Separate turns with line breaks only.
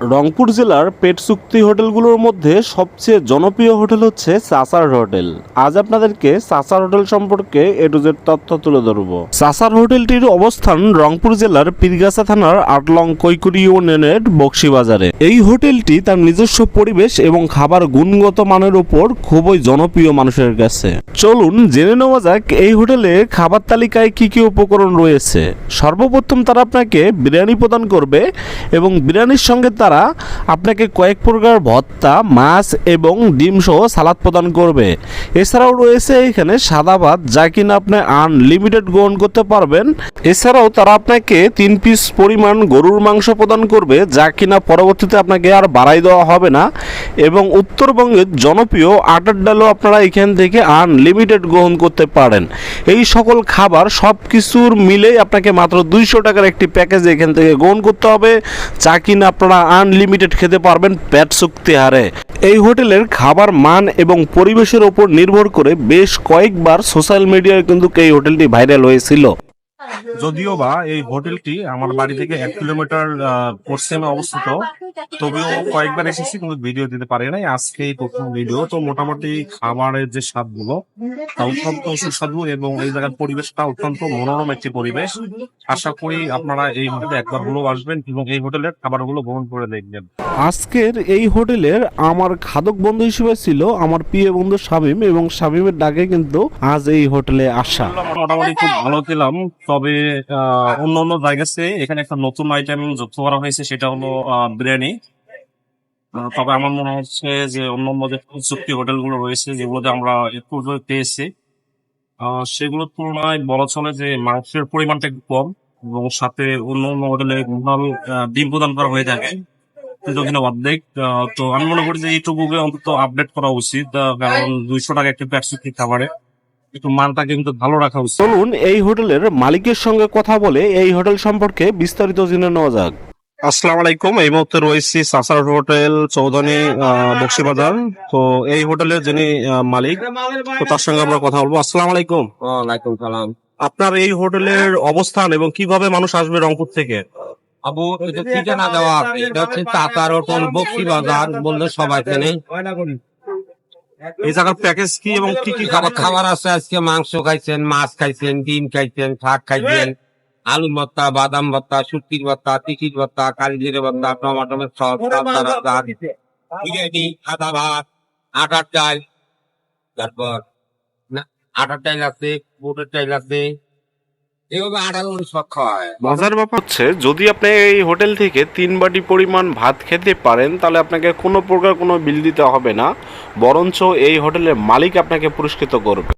রংপুর জেলার পেট চুক্তি হোটেলগুলোর মধ্যে সবচেয়ে জনপ্রিয় হোটেল হচ্ছে সাসার হোটেল। আজ আপনাদেরকে সাসার হোটেল সম্পর্কে এ টু জেড তথ্য তুলে ধরবো। সাসার হোটেলটির অবস্থান রংপুর জেলার পীরগাছা থানার আটলং কৈকুরি ইউনিয়নের বক্সিবাজারে। এই হোটেলটি তার নিজস্ব পরিবেশ এবং খাবার গুণগত মানের উপর খুবই জনপ্রিয় মানুষের কাছে। চলুন জেনে নেওয়া যাক, এই হোটেলে খাবার তালিকায় কি কি উপকরণ রয়েছে। সর্বপ্রথম তারা আপনাকে বিরিয়ানি প্রদান করবে এবং বিরিয়ানির সঙ্গে তারা আপনাকে কয়েক প্রকার ভত্তা, মাছ এবং ডিম সহ সালাদ প্রদান করবে। এছাড়াও রয়েছে এখানে সাদা ভাত, যা কিনা আপনি আনলিমিটেড গ্রহণ করতে পারবেন। এছাড়াও তারা আপনাকে তিন পিস পরিমাণ গরুর মাংস প্রদান করবে, যা কিনা পরবর্তীতে আপনাকে আর বাড়াই দেওয়া হবে না। এবং উত্তরবঙ্গের জনপ্রিয় আটার ডালও আপনারা এখান থেকে আনলিমিটেড গ্রহণ করতে পারেন। এই সকল খাবার সব কিছুর মিলেই আপনাকে মাত্র দুইশো টাকার একটি প্যাকেজ এখান থেকে গ্রহণ করতে হবে, যা কিনা আপনারা আনলিমিটেড খেতে পারবেন পেট চুক্তি হারে। এই হোটেলের খাবার মান এবং পরিবেশের ওপর নির্ভর করে বেশ কয়েকবার সোশ্যাল মিডিয়ায় কিন্তু এই হোটেলটি ভাইরাল হয়েছিল।
যদিও বা এই হোটেলটি আমার বাড়ি থেকে এক কিলোমিটার পশ্চিমে অবস্থিত। তবেও কয়েকবার এসেছি কিন্তু ভিডিও দিতে পারি নাই। আজকে এই প্রথম ভিডিও তো মোটামুটি খাবারের যে স্বাদগুলো তা অত্যন্ত সুস্বাদু এবং এই জায়গার পরিবেশটা অত্যন্ত মনোরম একটি পরিবেশ। আশা করি আপনারা এই হোটেলে একবার হলেও আসবেন এবং এই হোটেলের খাবারগুলো গ্রহণ করে দেখবেন।
আজকের এই হোটেলের আমার খাদক বন্ধু হিসেবে ছিল আমার প্রিয় বন্ধু শামীম এবং শামীমের ডাকে কিন্তু আজ এই হোটেলে আসা।
মোটামুটি খুব ভালো খেলাম তবে অন্য অন্য জায়গা এখানে একটা নতুন আইটেম যুক্ত করা হয়েছে সেটা হলো বিরিয়ানি। আহ, তবে আমার মনে হচ্ছে যে অন্য অন্য যে চুক্তি হোটেলগুলো রয়েছে যেগুলোতে আমরা পেয়েছি সেগুলোর তুলনায় বলা চলে যে মাংসের পরিমাণটা একটু কম এবং সাথে অন্য অন্য হোটেলে ডিম প্রদান করা হয়ে থাকে। অর্ধেক তো আমি মনে করি যে এইটুকুকে অন্তত আপডেট করা উচিত কারণ দুইশো টাকা একটি প্যাট খাবারে একটু মানটা কিন্তু ভালো রাখা উচিত।
চলুন এই হোটেলের মালিকের সঙ্গে কথা বলে এই হোটেল সম্পর্কে বিস্তারিত জেনে নেওয়া যাক।
আসসালামু আলাইকুম। এই মুহূর্তে রয়েছি সাসার হোটেল চৌধুরী বক্সিবাজার। তো এই হোটেলের যিনি মালিক তো তার সঙ্গে আমরা কথা বলব। আসসালামু আলাইকুম।
ওয়ালাইকুম সালাম।
আপনার এই হোটেলের অবস্থান এবং কীভাবে মানুষ আসবে রংপুর থেকে?
আবু এটা ঠিকানা দেওয়া এটা হচ্ছে তাতার হোটেল বক্সি বাজার বললে সবাই চেনে।
এই জায়গার প্যাকেজ কি এবং কি কি খাবার
খাবার আছে আজকে মাংস খাইছেন মাছ খাইছেন ডিম খাইছেন শাক খাইছেন। আলু ভর্তা বাদাম ভর্তা শুটকির ভর্তা তিকির ভর্তা কালি জিরে ভর্তা টমাটোমের সস বিরিয়ানি সাদা ভাত আটার চাল। তারপর আটার চাল আছে বুটের চাল আছে।
মজার ব্যাপার হচ্ছে যদি আপনি এই হোটেল থেকে তিন বাটি পরিমাণ ভাত খেতে পারেন তাহলে আপনাকে কোনো প্রকার কোনো বিল দিতে হবে না বরঞ্চ এই হোটেলের মালিক আপনাকে পুরস্কৃত করবে।